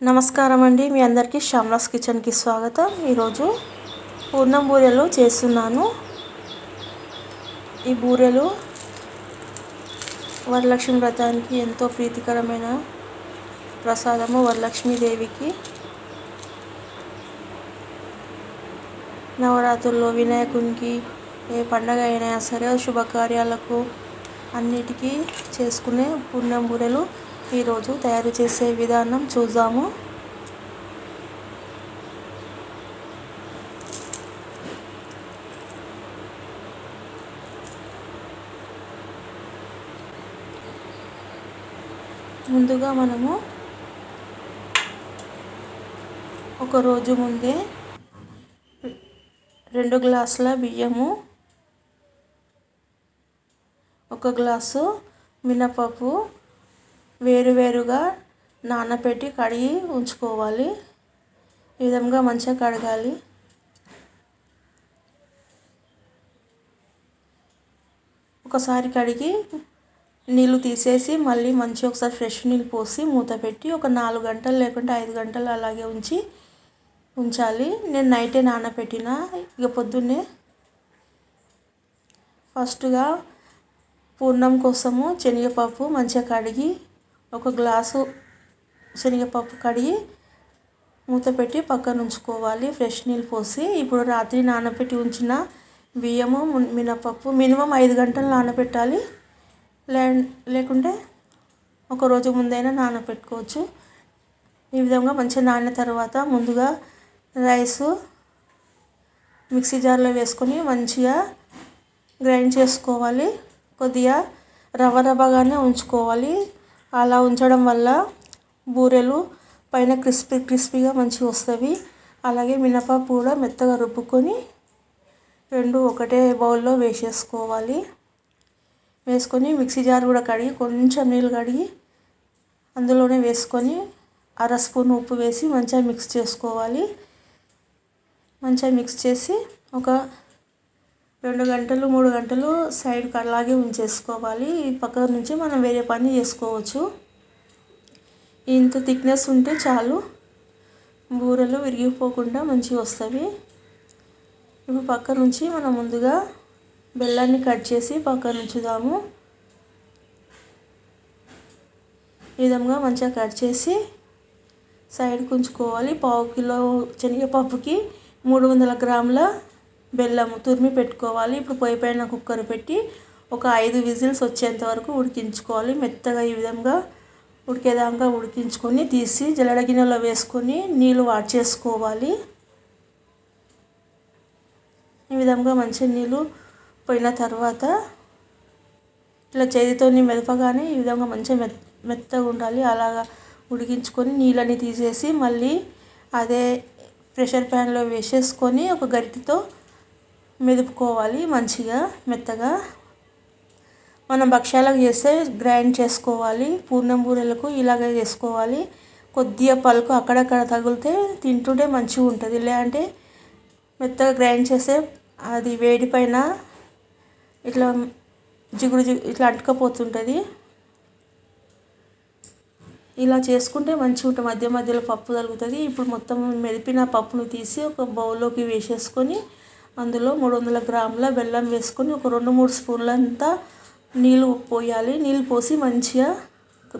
నమస్కారం అండి మీ అందరికీ శ్యామ్లాస్ కిచెన్కి స్వాగతం. ఈరోజు పూర్ణం బూరెలు చేస్తున్నాను. ఈ బూరెలు వరలక్ష్మి వ్రతానికి ఎంతో ప్రీతికరమైన ప్రసాదము వరలక్ష్మీదేవికి. నవరాత్రుల్లో వినాయకునికి ఏ పండగ అయినా సరే శుభకార్యాలకు అన్నిటికీ చేసుకునే పూర్ణం బూరెలు ఈరోజు తయారు చేసే విధానం చూద్దాము. ముందుగా మనము ఒక రోజు ముందే రెండు గ్లాసుల బియ్యము ఒక గ్లాసు మినపప్పు వేరువేరుగా నానబెట్టి కడిగి ఉంచుకోవాలి. ఈ విధంగా మంచిగా కడగాలి. ఒకసారి కడిగి నీళ్ళు తీసేసి మళ్ళీ మంచిగా ఒకసారి ఫ్రెష్ నీళ్ళు పోసి మూత పెట్టి ఒక నాలుగు గంటలు లేకుంటే ఐదు గంటలు అలాగే ఉంచి ఉంచాలి. నేను నైటే నానబెట్టిన ఇక పొద్దున్నే ఫస్ట్గా పూర్ణం కోసము శనగపప్పు మంచిగా కడిగి ఒక గ్లాసు శనగపప్పు కడిగి మూత పెట్టి పక్కన ఉంచుకోవాలి. ఫ్రెష్ నీళ్ళు పోసి ఇప్పుడు రాత్రి నానబెట్టి ఉంచిన బియ్యము మినపప్పు మినిమం ఐదు గంటలు నానబెట్టాలి. లే లేకుంటే ఒక రోజు ముందైనా నానబెట్టుకోవచ్చు. ఈ విధంగా మంచిగా నానిన తర్వాత ముందుగా రైసు మిక్సీ జార్లో వేసుకొని మంచిగా గ్రైండ్ చేసుకోవాలి. కొద్దిగా రవ్వ రవ్వగానే ఉంచుకోవాలి. అలా ఉంచడం వల్ల బూరెలు పైన క్రిస్పీ క్రిస్పీగా మంచిగా వస్తాయి అలాగే మినపప్పు కూడా మెత్తగా రుబ్బుకొని రెండు ఒకటే బౌల్లో వేసేసుకోవాలి. వేసుకొని మిక్సీ జార్ కూడా కడిగి కొంచెం నీళ్ళు కడిగి అందులోనే వేసుకొని అర స్పూన్ ఉప్పు వేసి మంచిగా మిక్స్ చేసుకోవాలి. మంచిగా మిక్స్ చేసి ఒక రెండు గంటలు మూడు గంటలు సైడ్కి అలాగే ఉంచేసుకోవాలి. ఈ పక్క నుంచి మనం వేరే పని చేసుకోవచ్చు. ఇంత థిక్నెస్ ఉంటే చాలు. బూరెలు విరిగిపోకుండా మంచిగా వస్తాయి. ఇప్పుడు పక్క నుంచి మనం ముందుగా బెల్లాన్ని కట్ చేసి పక్కన ఉంచుదాము ఈ విధంగా మంచిగా కట్ చేసి సైడ్కి ఉంచుకోవాలి. పావు కిలో శనగపప్పుకి మూడు వందల గ్రాముల బెల్లము తురిమి పెట్టుకోవాలి. ఇప్పుడు పొయ్యి పైన కుక్కర్ పెట్టి ఒక ఐదు విజిల్స్ వచ్చేంత వరకు ఉడికించుకోవాలి. మెత్తగా ఈ విధంగా ఉడికేదాకా ఉడికించుకొని తీసి జల్లెడ గిన్నెలో వేసుకొని నీళ్ళు వాట్ చేసుకోవాలి. ఈ విధంగా మంచిగా నీళ్ళు పోయిన తర్వాత ఇట్లా చేతితో మెదపగానే ఈ విధంగా మంచిగా మె మెత్తగా ఉండాలి. అలాగా ఉడికించుకొని నీళ్ళని తీసేసి మళ్ళీ అదే ప్రెషర్ ప్యాన్లో వేసేసుకొని ఒక గరిటెతో మెదుపుకోవాలి మంచిగా మెత్తగా. మనం భక్ష్యాలకు చేస్తే గ్రైండ్ చేసుకోవాలి పూర్ణం బూరెలకు ఇలాగే చేసుకోవాలి. కొద్దిగా పలుకు అక్కడక్కడ తగిలితే తింటుంటే మంచిగా ఉంటుంది. లేదంటే మెత్తగా గ్రైండ్ చేస్తే అది వేడి పైన ఇట్లా జిగురు జిగు ఇట్లా అంటుకపోతుంటుంది. ఇలా చేసుకుంటే మంచిగా ఉంటుంది. మధ్య మధ్యలో పప్పు తగులుతుంది. ఇప్పుడు మొత్తం మెదిపిన పప్పును తీసి ఒక బౌల్లోకి వేసేసుకొని అందులో మూడు వందల గ్రాముల బెల్లం వేసుకొని ఒక రెండు మూడు స్పూన్లంతా నీళ్ళు పోయాలి. నీళ్ళు పోసి మంచిగా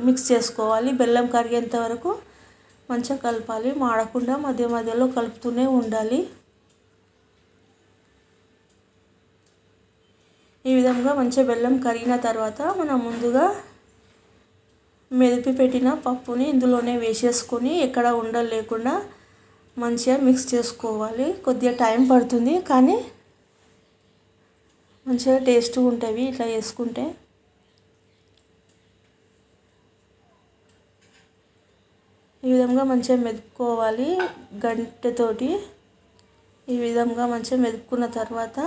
మిక్స్ చేసుకోవాలి. బెల్లం కరిగేంత వరకు మంచిగా కలపాలి. మాడకుండా మధ్య మధ్యలో కలుపుతూనే ఉండాలి. ఈ విధంగా మంచిగా బెల్లం కరిగిన తర్వాత మనం ముందుగా మెదిపి పెట్టిన పప్పుని ఇందులోనే వేసేసుకొని ఎక్కడ ఉండలేకుండా మంచిగా మిక్స్ చేసుకోవాలి. కొద్దిగా టైం పడుతుంది కానీ మంచిగా టేస్ట్గా ఉంటాయి ఇట్లా వేసుకుంటే ఈ విధంగా మంచిగా మెదుపుకోవాలి గంటెతోటి. ఈ విధంగా మంచిగా మెదుపుకున్న తర్వాత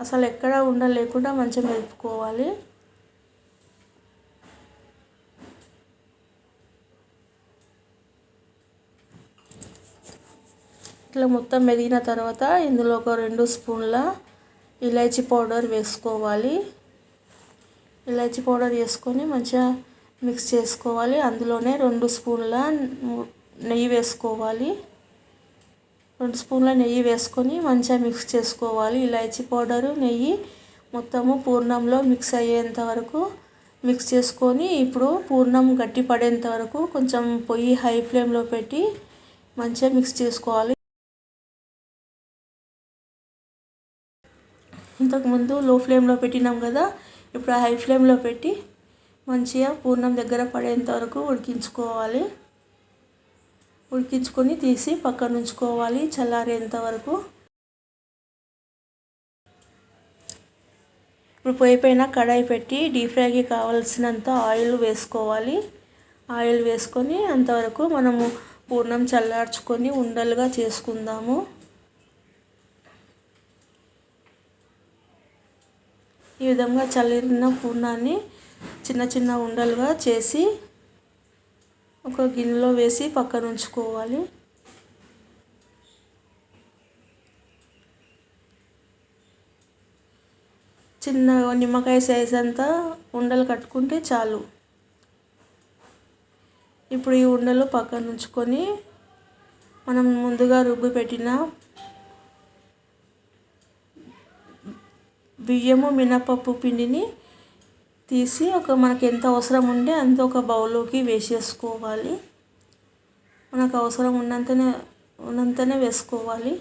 అసలు ఎక్కడ ఉండలేకుండా మంచిగా మెదుపుకోవాలి. ఇట్లా మొత్తం మెదిగిన తర్వాత ఇందులో ఒక రెండు స్పూన్ల ఇలాచీ పౌడర్ వేసుకోవాలి. ఇలాచీ పౌడర్ వేసుకొని మంచిగా మిక్స్ చేసుకోవాలి. అందులోనే రెండు స్పూన్ల నెయ్యి వేసుకోవాలి. రెండు స్పూన్ల నెయ్యి వేసుకొని మంచిగా మిక్స్ చేసుకోవాలి. ఇలాచీ పౌడరు నెయ్యి మొత్తము పూర్ణంలో మిక్స్ అయ్యేంత వరకు మిక్స్ చేసుకొని ఇప్పుడు పూర్ణం గట్టి పడేంత వరకు కొంచెం పొయ్యి హై ఫ్లేమ్లో పెట్టి మంచిగా మిక్స్ చేసుకోవాలి. ఇంతకుముందు లో ఫ్లేమ్లో పెట్టినాం కదా ఇప్పుడు హై ఫ్లేమ్లో పెట్టి మంచిగా పూర్ణం దగ్గర పడేంత వరకు ఉడికించుకోవాలి. ఉడికించుకొని తీసి పక్కన ఉంచుకోవాలి చల్లారేంత వరకు. ఇప్పుడు పొయ్యి పైన కడాయి పెట్టి డీప్ ఫ్రైకి కావాల్సినంత ఆయిల్ వేసుకోవాలి. ఆయిల్ వేసుకొని అంతవరకు మనము పూర్ణం చల్లార్చుకొని ఉండలుగా చేసుకుందాము. ఈ విధంగా చల్లిన పూర్ణాన్ని చిన్న చిన్న ఉండలుగా చేసి ఒక గిన్నెలో వేసి పక్కన ఉంచుకోవాలి. చిన్న నిమ్మకాయ సైజ్ అంతా ఉండలు కట్టుకుంటే చాలు. ఇప్పుడు ఈ ఉండలు పక్కన ఉంచుకొని మనం ముందుగా రుబ్బి పెట్టిన బియ్యము మినపప్పు పిండిని తీసి ఒక మనకి ఎంత అవసరం ఉంటే అంత ఒక బౌల్లోకి వేసేసుకోవాలి. మనకు అవసరం ఉన్నంతనే ఉన్నంతనే వేసుకోవాలి.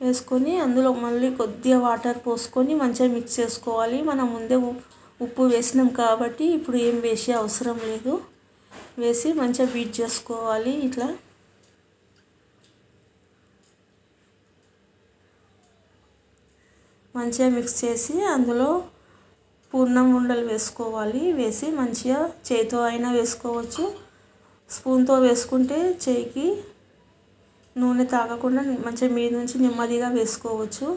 వేసుకొని అందులో మళ్ళీ కొద్దిగా వాటర్ పోసుకొని మంచిగా మిక్స్ చేసుకోవాలి. మనం ముందే ఉప్పు వేసినాం కాబట్టి ఇప్పుడు ఏం వేసే అవసరం లేదు. వేసి మంచిగా బీట్ చేసుకోవాలి ఇట్లా. మంచిగా మిక్స్ చేసి అందులో పూర్ణం ఉండలు వేసుకోవాలి. వేసి మంచిగా చేతితో అయినా వేసుకోవచ్చు. స్పూన్తో వేసుకుంటే చేయికి నూనె తాగకుండా మంచిగా మీద నుంచి నెమ్మదిగా వేసుకోవచ్చు.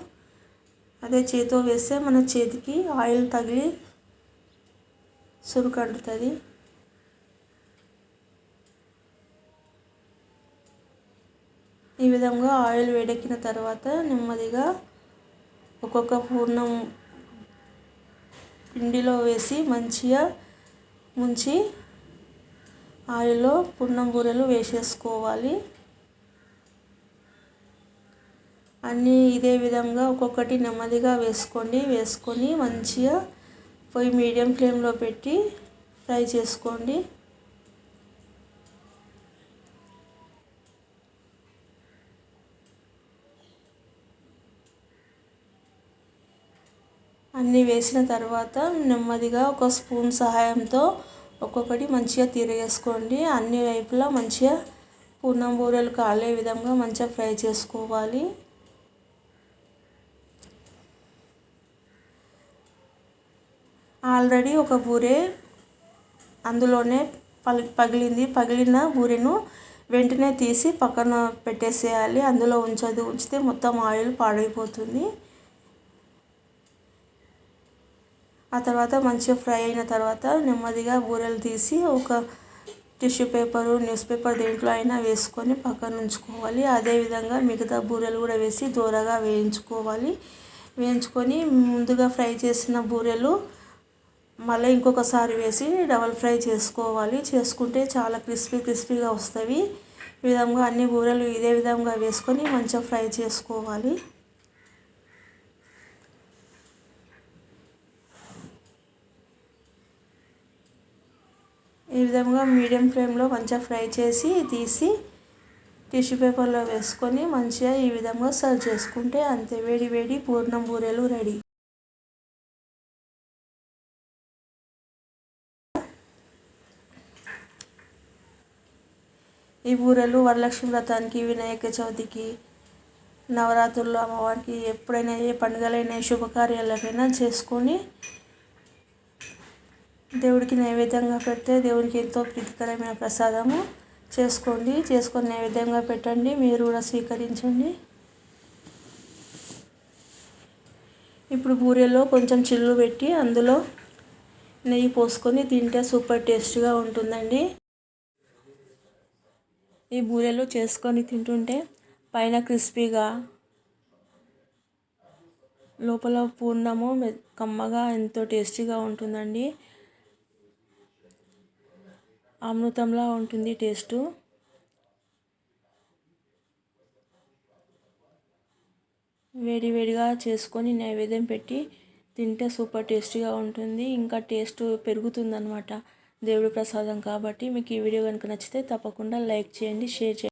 అదే చేతితో వేస్తే మన చేతికి ఆయిల్ తగిలి సురుకు అంటుతుంది ఈ విధంగా ఆయిల్ వేడెక్కిన తర్వాత నెమ్మదిగా ఒక్కొక్క పూర్ణం పిండిలో వేసి మంచిగా ముంచి ఆయిల్లో పూర్ణం బూరెలు వేసేసుకోవాలి. అన్నీ ఇదే విధంగా ఒక్కొక్కటి నెమ్మదిగా వేసుకోండి. వేసుకొని మంచిగా పొయ్యి మీడియం ఫ్లేమ్లో పెట్టి ఫ్రై చేసుకోండి. అన్నీ వేసిన తర్వాత నెమ్మదిగా ఒక స్పూన్ సహాయంతో ఒక్కొక్కటి మంచిగా తిరగేసుకోండి అన్ని వైపులా మంచిగా పూర్ణం బూరెలు కాలే విధంగా మంచిగా ఫ్రై చేసుకోవాలి. ఆల్రెడీ ఒక బూరె అందులోనే పగిలింది. పగిలిన బూరెను వెంటనే తీసి పక్కన పెట్టేసేయాలి. అందులో ఉంచదు ఉంచితే మొత్తం ఆయిల్ పాడైపోతుంది. ఆ తర్వాత మంచిగా ఫ్రై అయిన తర్వాత నెమ్మదిగా బూరెలు తీసి ఒక టిష్యూ పేపరు న్యూస్ పేపర్ దేంట్లో అయినా వేసుకొని పక్కన ఉంచుకోవాలి. అదేవిధంగా మిగతా బూరెలు కూడా వేసి దూరగా వేయించుకోవాలి. వేయించుకొని ముందుగా ఫ్రై చేసిన బూరెలు మళ్ళీ ఇంకొకసారి వేసి డబల్ ఫ్రై చేసుకోవాలి. చేసుకుంటే చాలా క్రిస్పీ క్రిస్పీగా వస్తాయి. ఈ విధంగా అన్ని బూరెలు ఇదే విధంగా వేసుకొని మంచిగా ఫ్రై చేసుకోవాలి. ఈ విధంగా మీడియం ఫ్లేమ్లో మంచిగా ఫ్రై చేసి తీసి టిష్యూ పేపర్లో వేసుకొని మంచిగా ఈ విధంగా సర్వ్ చేసుకుంటే అంతే. వేడి వేడి పూర్ణం బూరెలు రెడీ. ఈ బూరెలు వరలక్ష్మి వ్రతానికి వినాయక చవితికి నవరాత్రుల్లో అమ్మవారికి ఎప్పుడైనా ఏ పండుగలైనా శుభకార్యాలకైనా చేసుకొని దేవుడికి నైవేద్యంగా పెడితే దేవునికి ఎంతో ప్రీతికరమైన ప్రసాదము. చేసుకోండి చేసుకొని నైవేద్యంగా పెట్టండి మీరు కూడా స్వీకరించండి. ఇప్పుడు బూరెలో కొంచెం చిల్లు పెట్టి అందులో నెయ్యి పోసుకొని తింటే సూపర్ టేస్ట్గా ఉంటుందండి. ఈ బూరెలు చేసుకొని తింటుంటే పైన క్రిస్పీగా లోపల పూర్ణము కమ్మగా ఎంతో టేస్టీగా ఉంటుందండి. అమృతంలా ఉంటుంది టేస్టు. వేడి వేడిగా చేసుకొని నైవేద్యం పెట్టి తింటే సూపర్ టేస్టీగా ఉంటుంది. ఇంకా టేస్ట్ పెరుగుతుందన్నమాట. దేవుడి ప్రసాదం కాబట్టి మీకు ఈ వీడియో కనుక నచ్చితే తప్పకుండా లైక్ చేయండి షేర్ చేయండి.